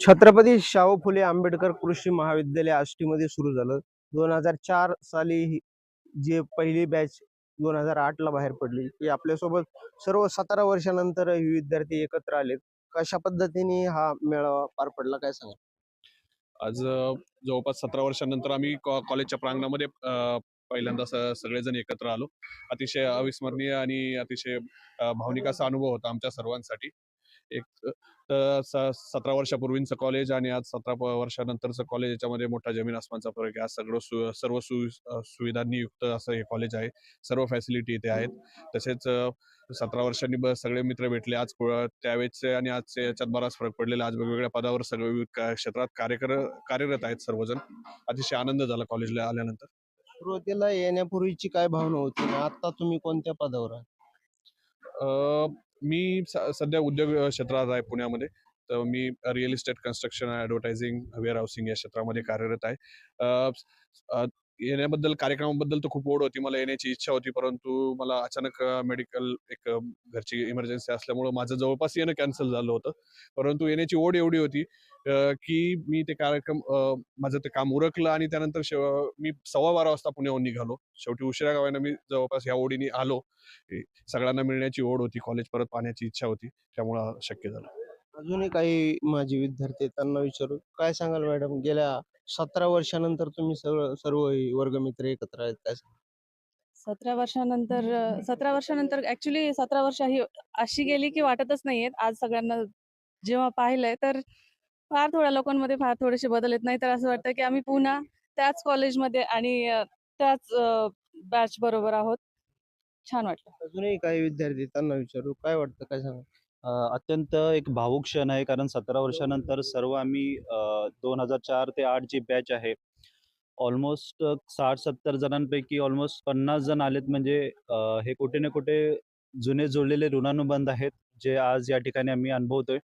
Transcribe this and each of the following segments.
छत्रपती शाहू फुले आंबेडकर कृषी महाविद्यालय आष्टीमध्ये सुरू झालं. दोन हजार चार साली ही- जे पहिली बॅच दोन हजार आठ ला बाहेर पडली की आपल्यासोबत सर्व सतरा वर्षानंतर हे विद्यार्थी एकत्र आले कशा पद्धतीने हा मेळावा पार पडला काय सांगा आज जवळपास सतरा वर्षानंतर आम्ही कॉ- कॉलेजच्या प्रांगणामध्ये पहिल्यांदा सगळेजण एकत्र आलो. अतिशय अविस्मरणीय आणि अतिशय भावनिक असा अनुभव होता आमच्या सर्वांसाठी. एक सतरा वर्षापूर्वींचं कॉलेज आणि आज सतरा वर्षानंतरचं कॉलेज याच्यामध्ये मोठा जमीन आसमानचा फरक आहे. आज सगळं सु सर्व सु सुविधांनी युक्त असं हे कॉलेज आहे. सर्व फॅसिलिटी इथे आहेत. तसेच सतरा वर्षांनी सगळे मित्र भेटले. आज त्यावेळेचे आणि आजचे याच्यात बराच फरक पडलेला. आज वेगवेगळ्या पदावर सगळे क्षेत्रात कार्यकर कार्यरत आहेत सर्वजण. अतिशय आनंद झाला कॉलेजला आल्यानंतर. सुरुवातीला येण्यापूर्वीची काय भावना होती आता तुम्ही कोणत्या पदावर आहात? अ, मी स- सध्या उद्योग क्षेत्रात आहे पुण्यामध्ये. तर मी real estate construction advertising warehousing या क्षेत्रामध्ये कार्यरत आहे. येण्याबद्दल कार्यक्रमाबद्दल तर खूप ओढ होती. मला येण्याची इच्छा होती परंतु मला अचानक मेडिकल एक घरची इमर्जन्सी असल्यामुळं माझं जवळपास येणं कॅन्सल झालं होतं. परंतु येण्याची ओढ एवढी होती की मी ते कार्यक्रम माझं ते काम उरकलं आणि त्यानंतर मी सव्वा बारा वाजता पुण्याहून निघालो. शेवटी उशिरा गावानं मी जवळपास या ओढीने आलो. सगळ्यांना मिळण्याची ओढ होती कॉलेज परत पाहण्याची इच्छा होती त्यामुळं शक्य झालं. अजूनही काही माझे विद्यार्थी त्यांना विचारू. काय सांगाल मॅडम? गेल्या सतरा वर्षानंतर तुम्ही सर्व सर्व वर्गमित्र एकत्र आहेत काय? सतरा वर्षानंतर सतरा वर्षानंतर ऍक्च्युली सतरा वर्ष ही अशी गेली की वाटतच नाहीयेत. आज सगळ्यांना जेव्हा पाहिलंय तर फार थोड्या लोकांमध्ये फार थोडेसे बदल येत नाही तर असं वाटतं की आम्ही पुन्हा त्याच कॉलेजमध्ये आणि त्याच बॅच बरोबर आहोत. छान वाटलं. अजूनही काही विद्यार्थी त्यांना विचारू काय वाटतं काय सांगा अत्यंत एक भावूक क्षण आहे कारण सतरा वर्षानंतर सर्व आम्ही दोन हजार चार ते आठ जी बॅच आहे. ऑलमोस्ट साठ सत्तर जणांपैकी ऑलमोस्ट पन्नास जण आलेत म्हणजे हे कुठे ना कुठे जुने जुळलेले ऋणानुबंध आहेत जे आज या ठिकाणी आम्ही अनुभवतोय.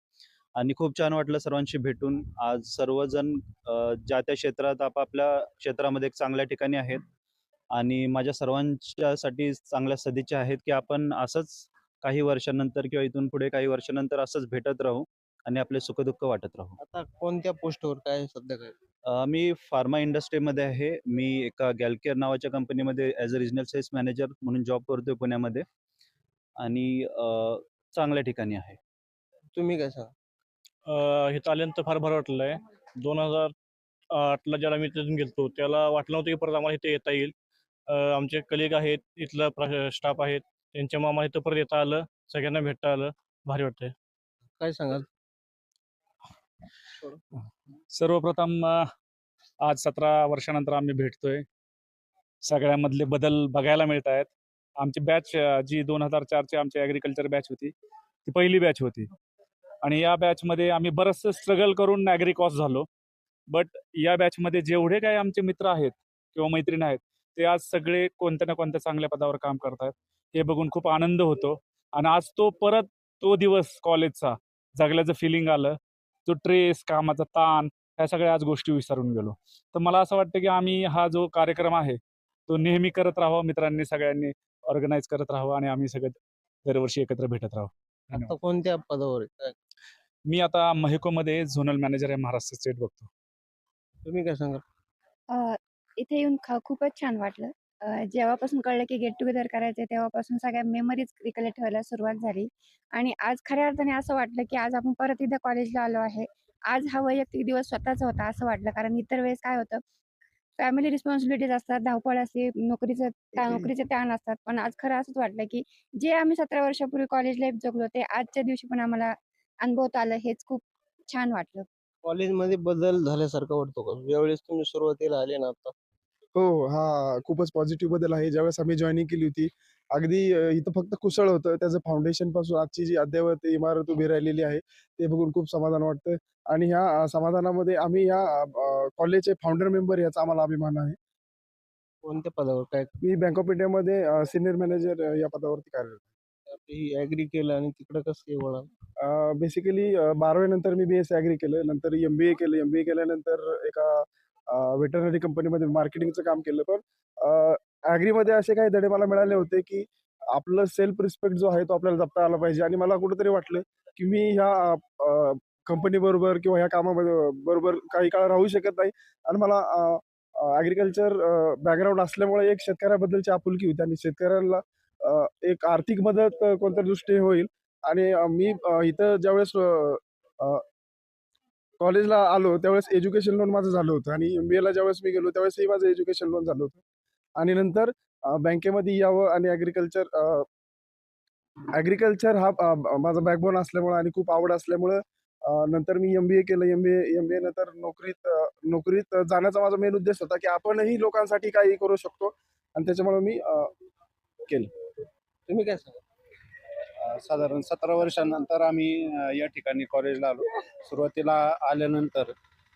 आणि खूप छान वाटलं सर्वांशी भेटून. आज सर्वजण ज्या त्या क्षेत्रात आपापल्या क्षेत्रामध्ये चांगल्या ठिकाणी आहेत आणि माझ्या सर्वांच्यासाठी चांगल्या सदिच्छा आहेत की आपण असंच काही वर्षानंतर किंवा इथून पुढे काही वर्षानंतर असंच भेटत राहू आणि आपले सुखदुःख वाटत राहू. आता कोणत्या पोस्टवर काय सध्या काय? मी फार्मा इंडस्ट्रीमध्ये आहे. मी एका गॅलकेअर नावाच्या कंपनीमध्ये as a regional sales manager म्हणून जॉब करतोय पुण्यामध्ये आणि चांगल्या ठिकाणी आहे. तुम्ही काय सांगा? अ, इथं आल्यानंतर फार बरं वाटलं आहे दोन हजार आठला ज्याला मी तिथून गेलतो त्याला वाटलं नव्हतं की परत आम्हाला इथे येता येईल. आमचे कलिग आहेत इथलं स्टाफ आहेत त्यांच्यामुळे आम्हाला इथं परत येता आलं सगळ्यांना भेटता आलं. भारी वाटतंय. काय सांगाल? सर्वप्रथम आज सतरा वर्षानंतर आम्ही भेटतोय. सगळ्यामधले बदल बघायला मिळत आहेत आमची बॅच जी दोन हजार चारची आमची ॲग्रिकल्चर बॅच होती ती पहिली बॅच होती. आणि या बॅचमध्ये आम्ही बरंचसं स्ट्रगल करून ॲग्री झालो. बट या बॅचमध्ये जेवढे काही आमचे मित्र आहेत किंवा मैत्रीण आहेत ते आज सगळे कोणत्या ना कोणत्या चांगल्या पदावर काम करतात हे बघून खूप आनंद होतो. आणि आज तो परत तो दिवस कॉलेजचा जगल्याचं फिलिंग आलं तो ट्रेस कामाचा ताण ह्या सगळ्या आज गोष्टी विसरून गेलो. तर मला असं वाटतं की आम्ही हा जो कार्यक्रम आहे तो नेहमी करत राहावा मित्रांनी सगळ्यांनी ऑर्गनाईज करत राहावं आणि आम्ही सगळे दरवर्षी एकत्र भेटत राहू. आता कोणत्या पदावर मी आता महिकोमध्ये झोनल मॅनेजर आहे महाराष्ट्र स्टेट बघतो. तुम्ही काय सांगाल? अ, इथे येऊन ख खूपच छान वाटलं. अ, जेव्हापासून कळलं की गेट टुगेदर करायचं तेव्हापासून सगळ्या मेमरीज रिकलेक्ट व्हायला सुरुवात झाली. आणि आज खऱ्या अर्थाने असं वाटलं की आज आपण परत इथं कॉलेजला आलो आहे. आज हा वैयक्तिक दिवस स्वतःचा होता असं वाटलं. कारण इतर वेळेस काय होतं फॅमिली रिस्पॉन्सिबिलिटीज असतात धावपळ असते नोकरीचं त्या नोकरीचे ताण असतात. पण आज खरं असंच वाटलं की जे आम्ही सतरा वर्षापूर्वी कॉलेज लाईफ जगलो ते आजच्या दिवशी पण आम्हाला अनुभवता आलं हेच खूप छान वाटलं. कॉलेजमध्ये बदल झाल्यासारखं वाटतो का? ज्यावेळेस तुम्ही सुरुवातीला आले ना आता? हो हा खूपच पॉझिटिव्ह बदल आहे. ज्यावेळेस आम्ही जॉईनिंग केली होती अगदी इथं फक्त कुसळ होतं. त्याचं फाउंडेशनपासून आजची जी अद्ययावत इमारत उभी राहिलेली आहे ते बघून खूप समाधान वाटतं. आणि ह्या समाधानामध्ये आम्ही ह्या कॉलेजचे फाउंडर मेंबर याचा आम्हाला अभिमान आहे. कोणत्या पदावर? काय? मी बँक ऑफ इंडियामध्ये सिनियर मॅनेजर या पदावरती कार्यरत ॲग्री केलं आणि तिकडे कसं आहे बेसिकली बारावीनंतर मी बी एस ॲग्री केलं. नंतर एम बी ए केलं. एम बी ए केल्यानंतर एका वेटरनरी कंपनीमध्ये मार्केटिंगचं काम केलं. पण ॲग्रीमध्ये असे काही धडे मला मिळाले होते की आपलं सेल्फ रिस्पेक्ट जो आहे तो आपल्याला जपता आला पाहिजे. आणि मला कुठेतरी वाटलं की मी ह्या कंपनी बरोबर किंवा ह्या कामामध्ये बरोबर काही काळ राहू शकत नाही. आणि मला ॲग्रिकल्चर बॅकग्राऊंड असल्यामुळे एक शेतकऱ्याबद्दलची आपुलकी होती. आणि शेतकऱ्यांना एक आर्थिक मदत कोणत्या दृष्टीने होईल आणि मी इथं ज्यावेळेस कॉलेजला आलो त्यावेळेस एज्युकेशन लोन माझं झालं होतं. आणि एम बी एला ज्यावेळेस मी गेलो त्यावेळेसही माझं एज्युकेशन लोन झालं होतं. आणि नंतर बँकेमध्ये यावं आणि ॲग्रिकल्चर ॲग्रिकल्चर हा माझा बॅकबोन असल्यामुळं आणि खूप आवड असल्यामुळं नंतर मी एम बी ए केलं. एम बी ए एम बी ए नंतर नोकरीत नोकरीत जाण्याचा माझा मेन उद्देश होता की आपणही लोकांसाठी काही करू शकतो. आणि त्याच्यामुळे मी केलं. तुम्ही काय सांगा साधारण सतरा वर्षानंतर आम्ही या ठिकाणी कॉलेजला आलो. सुरुवातीला आल्यानंतर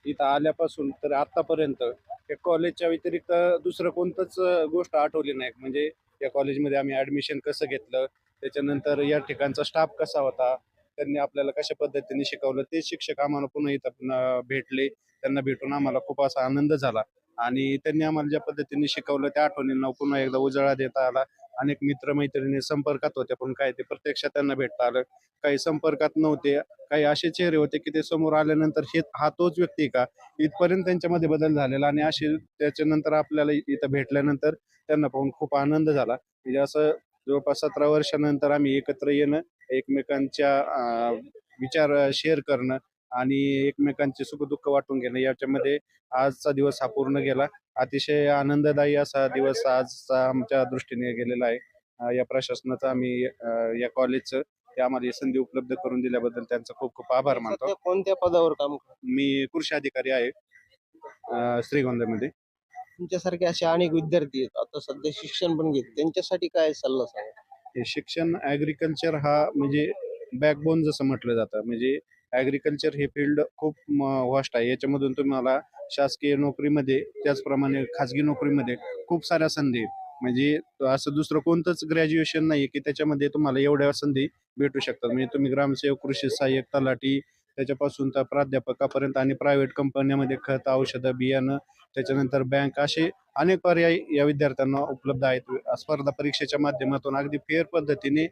इथं आल्यापासून तर आत्तापर्यंत या कॉलेजच्या व्यतिरिक्त दुसरं कोणतंच गोष्ट आठवली नाही. म्हणजे या कॉलेजमध्ये आम्ही ॲडमिशन कसं घेतलं त्याच्यानंतर या ठिकाणचा स्टाफ कसा होता त्यांनी आपल्याला कशा पद्धतीने शिकवलं ते शिक्षक आम्हाला पुन्हा इथं भेटले. त्यांना भेटून आम्हाला खूप असा आनंद झाला. आणि त्यांनी आम्हाला ज्या पद्धतीने शिकवलं त्या आठवणींना पुन्हा एकदा उजाळा देता आला. अनेक मित्रमैत्रिणी संपर्कात होते पण काय ते प्रत्यक्षात त्यांना भेटता आलं. काही संपर्कात नव्हते काही असे चेहरे होते की ते समोर आल्यानंतर हे हा तोच व्यक्ती का? इथपर्यंत त्यांच्यामध्ये बदल झालेला आणि असे त्याच्यानंतर आपल्याला इथं भेटल्यानंतर त्यांना पाहून खूप आनंद झाला. म्हणजे असं जवळपास सतरा वर्षानंतर आम्ही एकत्र येणं एकमेकांच्या विचार शेअर करणं आणि एकमेकांचे सुखदुःख वाटून घेणं याच्यामध्ये आजचा दिवस हा पूर्ण गेला. अतिशय आनंददायी असा दिवस आजचा आमच्या दृष्टीने गेलेला आहे. या प्रशासनाचं आम्ही या कॉलेजचं ते आम्हाला ही संधी उपलब्ध करून दिल्याबद्दल त्यांचा खूप खूप आभार मानतो. कोणत्या पदावर काम करता? मी कृषी अधिकारी आहे श्रीगोंद्यामध्ये. तुमच्यासारखे असे अनेक विद्यार्थी आहेत. आता सध्या शिक्षण पण घेत त्यांच्यासाठी काय सल्ला सांगा? हे शिक्षण ॲग्रिकल्चर हा म्हणजे बॅकबोन जसं म्हटलं जातं. म्हणजे ॲग्रिकल्चर हे फील्ड खूप वॉस्ट आहे. याच्यामधून तुम्हाला शासकीय नोकरीमध्ये त्याचप्रमाणे खाजगी नोकरीमध्ये खूप साऱ्या संधी म्हणजे असं दुसरं कोणतंच ग्रॅज्युएशन नाही की त्याच्यामध्ये तुम्हाला एवढ्या संधी भेटू शकतात. म्हणजे तुम्ही ग्रामसेवक कृषी सहाय्यक तलाठी त्याच्यापासून तर प्राध्यापकापर्यंत आणि प्रायव्हेट कंपन्यामध्ये खत औषधं बियाणं त्याच्यानंतर बँक असे अनेक पर्याय या विद्यार्थ्यांना उपलब्ध आहेत. स्पर्धा परीक्षेच्या माध्यमातून अगदी फेअर पद्धतीने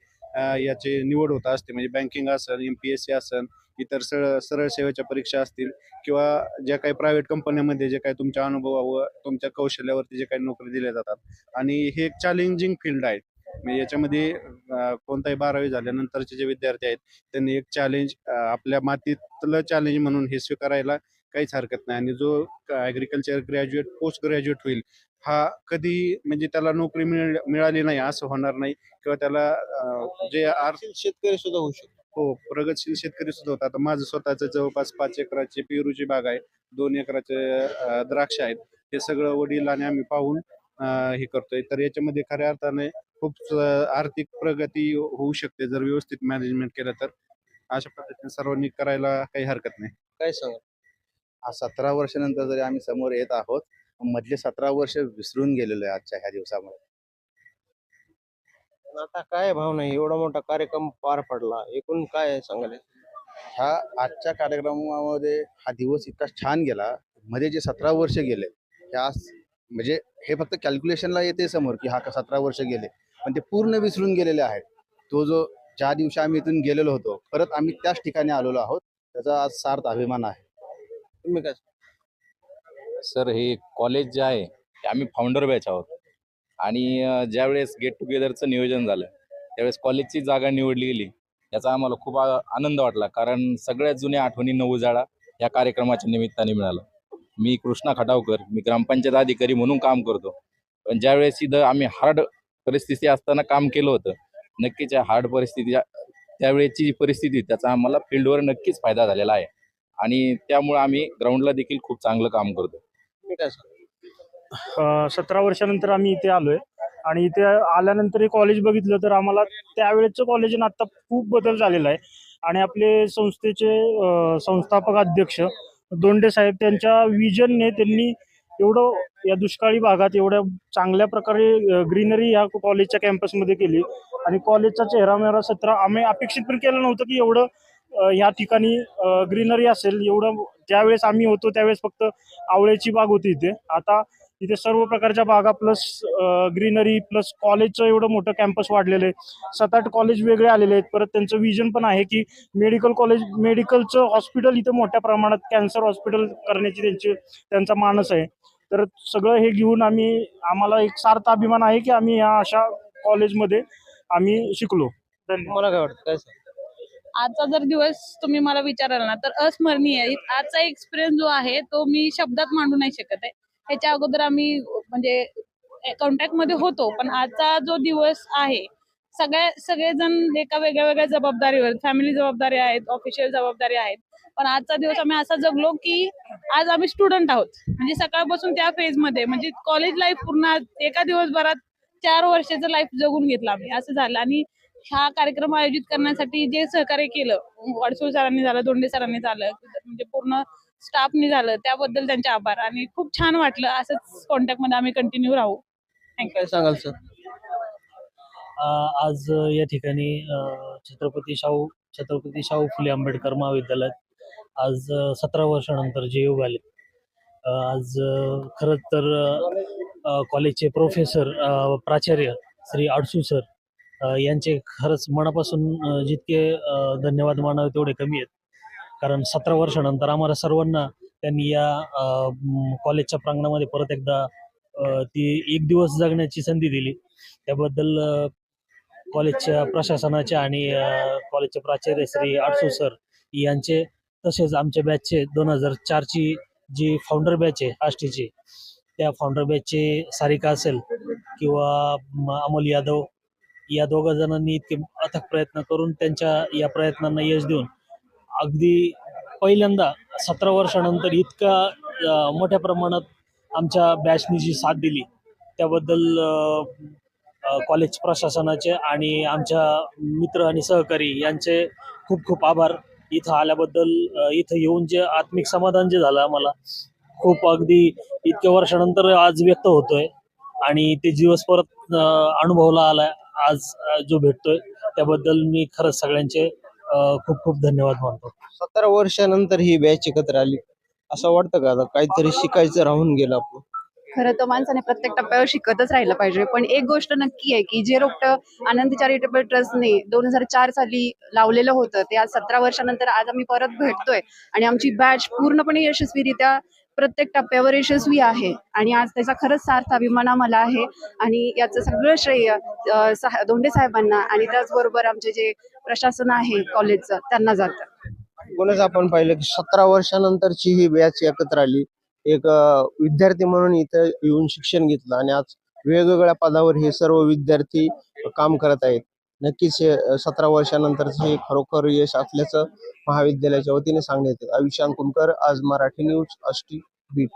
याची निवड होत असते. म्हणजे बँकिंग असेल एम पी एस सी असेल इतर सरळ सरळ सेवेच्या परीक्षा असतील किंवा ज्या काही प्रायव्हेट कंपन्यामध्ये जे काही तुमच्या अनुभवावर तुमच्या कौशल्यावरती जे काही नोकरी दिल्या जातात. आणि हे एक चॅलेंजिंग फील्ड आहे. म्हणजे याच्यामध्ये कोणताही बारावी झाल्यानंतरचे जे विद्यार्थी आहेत त्यांनी एक चॅलेंज आपल्या मातीतलं चॅलेंज म्हणून हे स्वीकारायला काहीच हरकत नाही. आणि जो ॲग्रिकल्चर ग्रॅज्युएट पोस्ट ग्रॅज्युएट होईल हा कधी म्हणजे त्याला नोकरी मिळ मिळाली नाही असं होणार नाही. किंवा त्याला जे आर्थिक शेतकरी सुद्धा होऊ शकतो. हो प्रगतशील शेतकरी सुद्धा होता. आता माझं स्वतःचं जवळपास पाच एकराची पेरूची बाग आहे. दोन एकराचे द्राक्ष आहेत. हे सगळं वडील आणि आम्ही पाहून हे करतोय. तर याच्यामध्ये खऱ्या अर्थाने खूप आर्थिक प्रगती होऊ शकते जर व्यवस्थित मॅनेजमेंट केलं तर. अशा पद्धतीने सर्वांनी करायला काही हरकत नाही. काय सांगा सतरा वर्षानंतर जरी आम्ही समोर येत आहोत मधले सतरा वर्ष विसरून गेलेलो आहे आजच्या ह्या दिवसामुळे. आता काय भावना आहे एवढा मोठा कार्यक्रम पार पडला. एकूण काय सांगाल? ह्या आजच्या कार्यक्रमामध्ये हा दिवस इतका छान गेला. मध्ये जे सतरा वर्ष गेले ह्या स- म्हणजे हे फक्त कॅल्क्युलेशनला येते समोर की हा सतरा वर्ष गेले. पण ते पूर्ण विसरून गेलेले आहेत. तो जो ज्या दिवशी आम्ही इथून गेलेलो होतो परत आम्ही त्याच ठिकाणी आलेलो आहोत. त्याचा आज सार्थ अभिमान आहे. तुम्ही काय सर हे कॉलेज जे आहे ते आम्ही फाउंडर बॅच आहोत. आणि ज्यावेळेस गेट टुगेदरचं नियोजन झालं त्यावेळेस कॉलेजची जागा निवडली गेली याचा आम्हाला खूप आनंद वाटला. कारण सगळ्यात जुन्या आठवणी नऊ उजाळा या कार्यक्रमाच्या निमित्ताने मिळाला. मी कृष्णा खटावकर मी ग्रामपंचायत अधिकारी म्हणून काम करतो. पण ज्यावेळेस इथं आम्ही हार्ड परिस्थिती असताना काम केलं होतं नक्कीच या हार्ड परिस्थिती त्यावेळेची जी परिस्थिती त्याचा आम्हाला फील्डवर नक्कीच फायदा झालेला आहे. आणि त्यामुळे आम्ही ग्राउंडला देखील खूप चांगलं काम करतो. सतरा वर्षानंतर आम्ही इथे आलोय. आणि इथे आल्यानंतर हे कॉलेज बघितलं तर आम्हाला त्यावेळेचं कॉलेज आणि आता खूप बदल झालेला आहे. आणि आपले संस्थेचे संस्थापक अध्यक्ष दोंडे साहेब त्यांच्या विजनने त्यांनी एवढं या दुष्काळी भागात एवढ्या चांगल्या प्रकारे ग्रीनरी या कॉलेजच्या कॅम्पसमध्ये केली. आणि कॉलेजचा चेहरा मेहरा सतरा आम्ही अपेक्षित पण केलं नव्हतं की एवढं या ह्या ठिकाणी ग्रीनरी असेल. एवढं ज्यावेळेस आम्ही होतो त्यावेळेस फक्त आवळ्याची बाग होती इथे. आता तिथे सर्व प्रकारच्या बागा प्लस ग्रीनरी प्लस कॉलेजचं एवढं मोठं कॅम्पस वाढलेलं आहे. सात आठ कॉलेज वेगळे आलेले आहेत. परत त्यांचं विजन पण आहे की मेडिकल कॉलेज मेडिकलचं हॉस्पिटल इथं मोठ्या प्रमाणात कॅन्सर हॉस्पिटल करण्याची त्यांची त्यांचा मानस आहे. तर सगळं हे घेऊन आम्ही आम्हाला एक सार्थ अभिमान आहे की आम्ही या अशा कॉलेजमध्ये आम्ही शिकलो. धन्यवाद. तुम्हाला काय वाटतं? काय आजचा जर दिवस तुम्ही मला विचाराल ना तर अस्मरणीय आहे. आजचा एक्सपिरियन्स जो आहे तो मी शब्दात मांडू नाही शकत आहे. ह्याच्या अगोदर आम्ही म्हणजे कॉन्टॅक्टमध्ये होतो पण आजचा जो दिवस आहे सगळ्या सगळेजण एका वेगळ्या वेगळ्या जबाबदारीवर फॅमिली जबाबदारी आहेत ऑफिशियल जबाबदारी आहेत. पण आजचा दिवस आम्ही असा जगलो की आज आम्ही स्टुडंट आहोत. म्हणजे सकाळपासून त्या फेजमध्ये म्हणजे कॉलेज लाईफ पूर्ण एका दिवसभरात चार वर्षाचं लाईफ जगून घेतलं आम्ही. असं झालं. आणि हा कार्यक्रम आयोजित करण्यासाठी जे सहकार्य केलं वाडसूळ सरांनी झालं दोंडे सरांनी झालं म्हणजे पूर्ण स्टाफनी झालं त्याबद्दल त्यांचे आभार. आणि खूप छान वाटलं असंच कॉन्टॅक्टमध्ये आम्ही कंटिन्यू राहू. काय सांगाल सर आज या ठिकाणी छत्रपती शाहू छत्रपती शाहू फुले आंबेडकर महाविद्यालयात आज सतरा वर्षानंतर जे योग आले. आज खरंच तर कॉलेजचे प्रोफेसर प्राचार्य श्री आडसू सर यांचे खरंच मनापासून जितके धन्यवाद मानावे तेवढे कमी आहेत. कारण सतरा वर्षानंतर आम्हाला सर्वांना त्यांनी या कॉलेजच्या प्रांगणामध्ये परत एकदा ती एक दिवस जगण्याची संधी दिली. त्याबद्दल कॉलेजच्या प्रशासनाचे आणि कॉलेजचे प्राचार्य श्री आडसू सर यांचे तसेच आमच्या बॅचचे दोन हजार चारची जी फाउंडर बॅच आहे आष्टीची त्या फाउंडर बॅचचे सारिका असेल किंवा अमोल यादव या दोघा जणांनी इतके अथक प्रयत्न करून त्यांच्या या प्रयत्नांना यश देऊन अगदी पहिल्यांदा सतरा वर्षानंतर इतका मोठ्या प्रमाणात आमच्या बॅचनी जी साथ दिली त्याबद्दल कॉलेज प्रशासनाचे आणि आमच्या मित्र आणि सहकारी यांचे खूप खूप आभार. इथं आल्याबद्दल इथं येऊन जे आत्मिक समाधान जे झालं आम्हाला खूप अगदी इतक्या वर्षानंतर आज व्यक्त होतोय आणि ते दिवस परत अनुभवला आला आज जो भेटतोय त्याबद्दल मी खरंच सगळ्यांचे खूप खूप धन्यवाद मानतो. सतरा वर्षानंतर ही बॅच एकत्र आली. असं वाटतं का? आता काहीतरी शिकायचं राहून गेलं आपलं. खरं तर माणसाने प्रत्येक टप्प्यावर शिकतच राहिलं पाहिजे. पण एक गोष्ट नक्की आहे की जे रोपटं आनंद चॅरिटेबल ट्रस्टने दोन हजार चार साली लावलेलं होतं ते आज सतरा वर्षानंतर आज आम्ही परत भेटतोय. आणि आमची बॅच पूर्णपणे यशस्वीरित्या प्रत्येक टप्प्यावर यशस्वी आहे. आणि आज त्याचा खरंच सार्थ अभिमान आम्हाला आहे. आणि याचं सगळं श्रेय अं, धोंडे साहेबांना आणि त्याचबरोबर आमचे जे प्रशासन आहे कॉलेजचं त्यांना जातं. कोणाच आपण पाहिलं की सतरा वर्षानंतरची ही बॅच एकत्र आली. एक विद्यार्थी म्हणून इथं येऊन शिक्षण घेतलं. आणि आज वेगवेगळ्या पदावर हे सर्व विद्यार्थी काम करत आहेत. नक्कीच हे सतरा वर्षानंतरचं हे खरोखर यश असल्याचं महाविद्यालयाच्या वतीने सांगण्यात येते. अविशांत कुमकर आज मराठी न्यूज अष्टी बीट